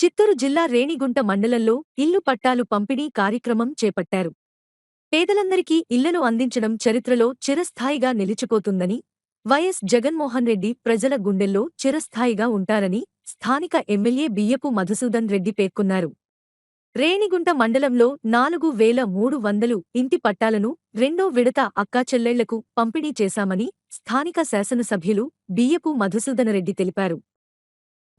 చిత్తూరు జిల్లా రేణిగుంట మండలంలో ఇల్లు పట్టాలు పంపిణీ కార్యక్రమం చేపట్టారు. పేదలందరికీ ఇళ్ళను అందించడం చరిత్రలో చిరస్థాయిగా నిలిచిపోతుందని వైఎస్ జగన్మోహన్ రెడ్డి ప్రజల గుండెల్లో చిరస్థాయిగా ఉంటారని స్థానిక ఎమ్మెల్యే బియ్యపు మధుసూదన్ రెడ్డి పేర్కొన్నారు. రేణిగుంట మండలంలో నాలుగు వేల మూడు వందలు ఇంటి పట్టాలను రెండో విడత అక్కాచెల్లెళ్ళకు పంపిణీ చేశామని స్థానిక శాసనసభ్యులు బియ్యపు మధుసూదనరెడ్డి తెలిపారు.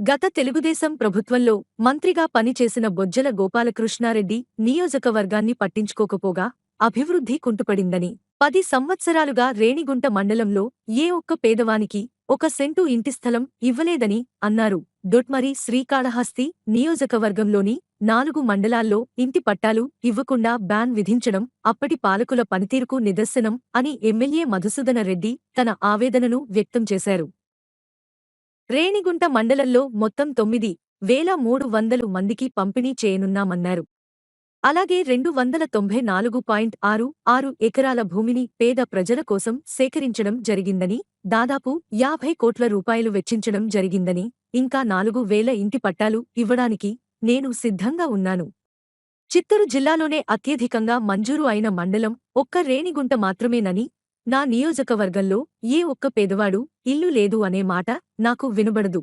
గత తెలుగుదేశం ప్రభుత్వంలో మంత్రిగా పనిచేసిన బొజ్జల గోపాలకృష్ణారెడ్డి నియోజకవర్గాన్ని పట్టించుకోకపోగా అభివృద్ధి కుంటుపడిందని. పది సంవత్సరాలుగా రేణిగుంట మండలంలో ఏ ఒక్క పేదవానికి ఒక సెంటు ఇంటి స్థలం ఇవ్వలేదని అన్నారు. దొట్మరి శ్రీకాళహస్తి నియోజకవర్గంలోని నాలుగు మండలాల్లో ఇంటి పట్టాలు ఇవ్వకుండా బ్యాన్ విధించడం అప్పటి పాలకుల పనితీరుకు నిదర్శనం అని ఎమ్మెల్యే మధుసూదన రెడ్డి తన ఆవేదనను వ్యక్తం చేశారు. రేణిగుంట మండలంలో మొత్తం తొమ్మిది వేల మూడు వందలు మందికి పంపిణీ చేయనున్నామన్నారు. అలాగే రెండు వందల తొంభై నాలుగు పాయింట్ ఆరు ఆరు ఎకరాల భూమిని పేద ప్రజల కోసం సేకరించడం జరిగిందని దాదాపు యాభై కోట్ల రూపాయలు వెచ్చించడం జరిగిందని ఇంకా నాలుగు వేల ఇంటి పట్టాలు ఇవ్వడానికి నేను సిద్ధంగా ఉన్నాను. చిత్తూరు జిల్లాలోనే అత్యధికంగా మంజూరు అయిన మండలం ఒక్క రేణిగుంట మాత్రమేనని నా నియోజకవర్గంలో ఏ ఒక్క పేదవాడు ఇల్లు లేదు అనే మాట నాకు వినబడదు.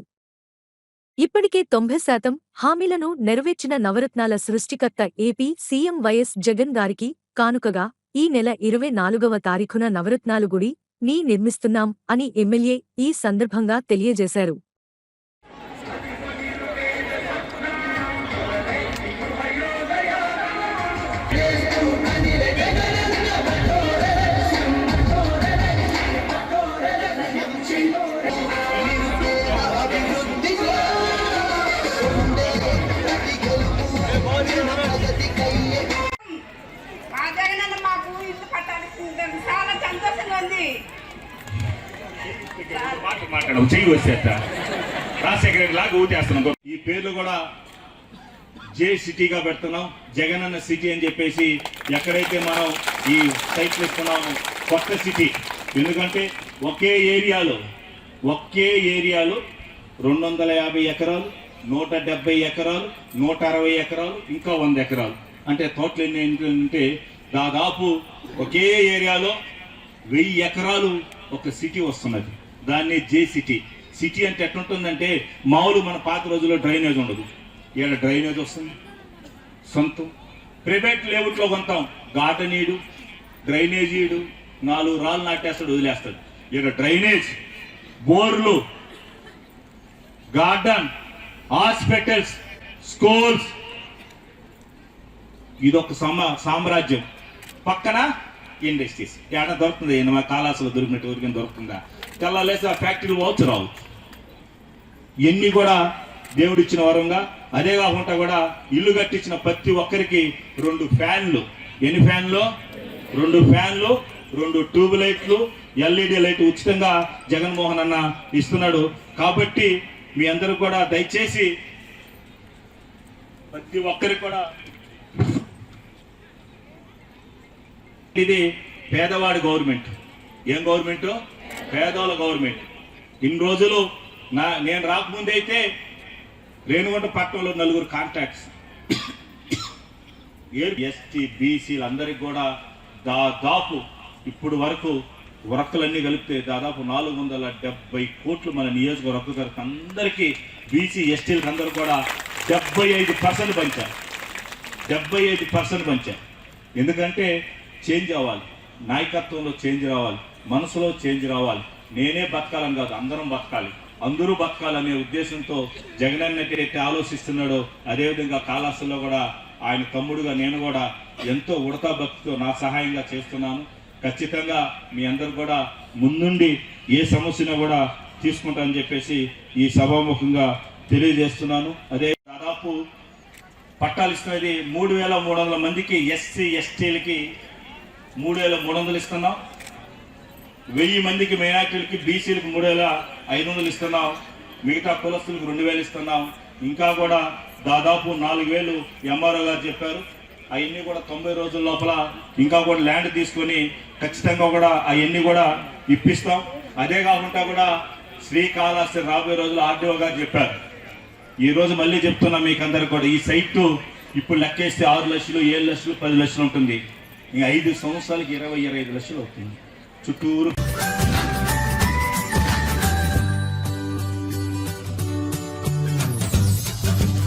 ఇప్పటికే తొంభై శాతం హామీలను నెరవేర్చిన నవరత్నాల సృష్టికర్త ఏపీ సీఎం వైఎస్ జగన్ గారికి కానుకగా ఈ నెల ఇరవై నాలుగవ తారీఖున నవరత్నాలు గుడి నీ నిర్మిస్తున్నాం అని ఎమ్మెల్యే ఈ సందర్భంగా తెలియజేశారు. మాట చెయ్యి వచ్చేట రాజశేఖర రెడ్డి లాగా ఊతేస్తున్నాం. ఈ పేర్లు కూడా జే సిటీగా పెడుతున్నాం. జగన్ అన్న సిటీ అని చెప్పేసి ఎక్కడైతే మనం ఈ సైట్లు ఇస్తున్నామో కొత్త సిటీ. ఎందుకంటే ఒకే ఏరియాలో ఒకే ఏరియాలో రెండు వందల యాభై ఎకరాలు నూట డెబ్బై ఎకరాలు నూట అరవై ఎకరాలు ఇంకా వంద ఎకరాలు. అంటే తోటలు ఎన్ని ఏంటంటే దాదాపు ఒకే ఏరియాలో వెయ్యి ఎకరాలు ఒక సిటీ వస్తున్నది. దాన్ని జే సిటీ. సిటీ అంటే ఎట్లుంటుందంటే మామూలు మన పాత రోజుల్లో డ్రైనేజ్ ఉండదు. ఇక్కడ డ్రైనేజ్ వస్తుంది. సొంతం. ప్రైవేట్ లేఅవుట్లో కొంటాం. గార్డెనీడు డ్రైనేజీడు నాలుగు రాళ్ళు నాటేస్తాడు వదిలేస్తాడు. ఇక్కడ డ్రైనేజ్ బోర్లు గార్డెన్ హాస్పిటల్స్ స్కూల్స్. ఇదొక సమ సామ్రాజ్యం. పక్కన ఇండస్ట్రీస్. ఏడ దొరుకుతుంది? ఈయన మా కాలాసులో దొరికినట్టు ఊరికైనా దొరుకుతుందా? తెల్లాలేసి ఆ ఫ్యాక్టరీ పోవచ్చు రావు ఇవన్నీ కూడా దేవుడిచ్చిన వరంగా అదే కాకుండా కూడా ఇల్లు కట్టించిన ప్రతి ఒక్కరికి రెండు ఫ్యాన్లు. ఎన్ని ఫ్యాన్లు? రెండు ఫ్యాన్లు రెండు ట్యూబ్ లైట్లు ఎల్ఈడి లైట్ ఉచితంగా జగన్మోహన్ అన్న ఇస్తున్నాడు. కాబట్టి మీ అందరూ కూడా దయచేసి ప్రతి ఒక్కరికి కూడా ఇది పేదవాడి గవర్నమెంట్. ఏం గవర్నమెంటు? పేదోళ్ళ గవర్నమెంట్. ఇన్ని రోజులు నా నేను రాకముందు అయితే రేణుగుంట పట్టణంలో నలుగురు కాంటాక్ట్స్ ఎస్టీ బీసీలు అందరికి కూడా దాదాపు ఇప్పుడు వరకు వర్కులన్నీ కలిపితే దాదాపు నాలుగు వందల డెబ్బై కోట్లు మన నియోజకవర్గానికి అందరికీ బీసీ ఎస్టీలకు అందరూ కూడా డెబ్బై ఐదు పర్సెంట్ పంచారు. డెబ్బై ఐదు పర్సెంట్ పంచారు. ఎందుకంటే చేంజ్ అవ్వాలి. నాయకత్వంలో చేంజ్ రావాలి మనసులో చేంజ్ రావాలి. నేనే బతకాలని కాదు అందరం బతకాలి. అందరూ బతకాలనే ఉద్దేశంతో జగన్ ఎట్లయితే ఆలోచిస్తున్నాడో అదేవిధంగా కాళాసులో కూడా ఆయన తమ్ముడుగా నేను కూడా ఎంతో ఉడతా భక్తితో నా సహాయంగా చేస్తున్నాను. ఖచ్చితంగా మీ అందరు కూడా ముందుండి ఏ సమస్యను కూడా తీసుకుంటానని చెప్పేసి ఈ సభాముఖంగా తెలియజేస్తున్నాను. అదే దాదాపు పట్టాలు ఇస్తున్నది మూడు వేల మూడు వందల మందికి ఎస్సీ ఎస్టీలకి మూడు వేల మూడు వందలు ఇస్తున్నాం. వెయ్యి మందికి మైనార్టీలకి బీసీలకు మూడు వేల ఐదు వందలు ఇస్తున్నాం. మిగతా కులస్తులకు రెండు వేలు ఇస్తున్నాం. ఇంకా కూడా దాదాపు నాలుగు వేలు ఎంఆర్ఓ గారు చెప్పారు. అవన్నీ కూడా తొంభై రోజుల లోపల ఇంకా కూడా ల్యాండ్ తీసుకొని ఖచ్చితంగా కూడా అవన్నీ కూడా ఇప్పిస్తాం. అదే కాకుండా కూడా శ్రీకాళహస్తి రాబోయే రోజులు ఆర్డీఓ గారు చెప్పారు. ఈరోజు మళ్ళీ చెప్తున్నా మీకు అందరికి కూడా ఈ సైట్ ఇప్పుడు లెక్కేస్తే ఆరు లక్షలు ఏడు లక్షలు పది లక్షలు ఉంటుంది. ఈ ఐదు సంవత్సరాలకి ఇరవై ఇరవై ఐదు లక్షలు అవుతుంది. చుట్టూరు